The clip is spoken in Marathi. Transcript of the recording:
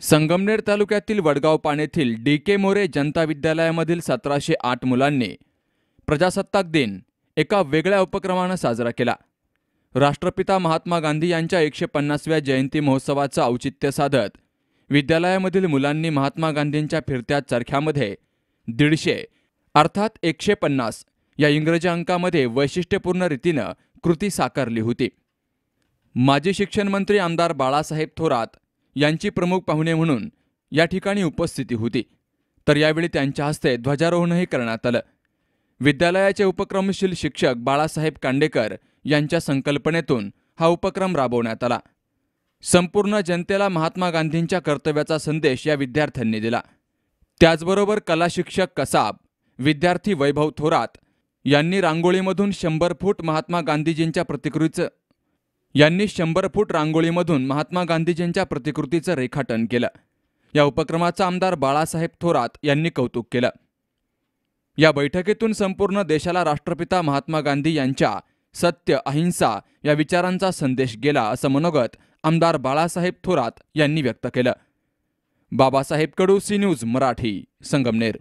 संगमनेर तालुक्यातील वडगाव पाण्यातील डी के मोरे जनता विद्यालयामधील सतराशे आठ मुलांनी प्रजासत्ताक दिन एका वेगळ्या उपक्रमानं साजरा केला. राष्ट्रपिता महात्मा गांधी यांच्या एकशे पन्नासव्या जयंती महोत्सवाचं औचित्य साधत विद्यालयामधील मुलांनी महात्मा गांधींच्या फिरत्या चरख्यामध्ये दीडशे अर्थात एकशे पन्नास या इंग्रजी अंकामध्ये वैशिष्ट्यपूर्ण रीतीनं कृती साकारली होती. माजी शिक्षण मंत्री आमदार बाळासाहेब थोरात यांची प्रमुख पाहुणे म्हणून या ठिकाणी उपस्थिती होती. तर यावेळी त्यांच्या हस्ते ध्वजारोहणही करण्यात आलं. विद्यालयाचे उपक्रमशील शिक्षक बाळासाहेब कांडेकर यांच्या संकल्पनेतून हा उपक्रम राबवण्यात आला. संपूर्ण जनतेला महात्मा गांधींच्या कर्तव्याचा संदेश या विद्यार्थ्यांनी दिला. त्याचबरोबर कला शिक्षक कसाब विद्यार्थी वैभव थोरात यांनी रांगोळीमधून शंभर फूट महात्मा गांधीजींच्या प्रतिकृतीचं यांनी शंभर फूट रांगोळीमधून महात्मा गांधीजींच्या प्रतिकृतीचं रेखाटन केलं. या उपक्रमाचं आमदार बाळासाहेब थोरात यांनी कौतुक केलं. या बैठकीतून संपूर्ण देशाला राष्ट्रपिता महात्मा गांधी यांच्या सत्य अहिंसा या विचारांचा संदेश गेला असं मनोगत आमदार बाळासाहेब थोरात यांनी व्यक्त केलं. Babasaheb Kadu C news Marathi Sangamner.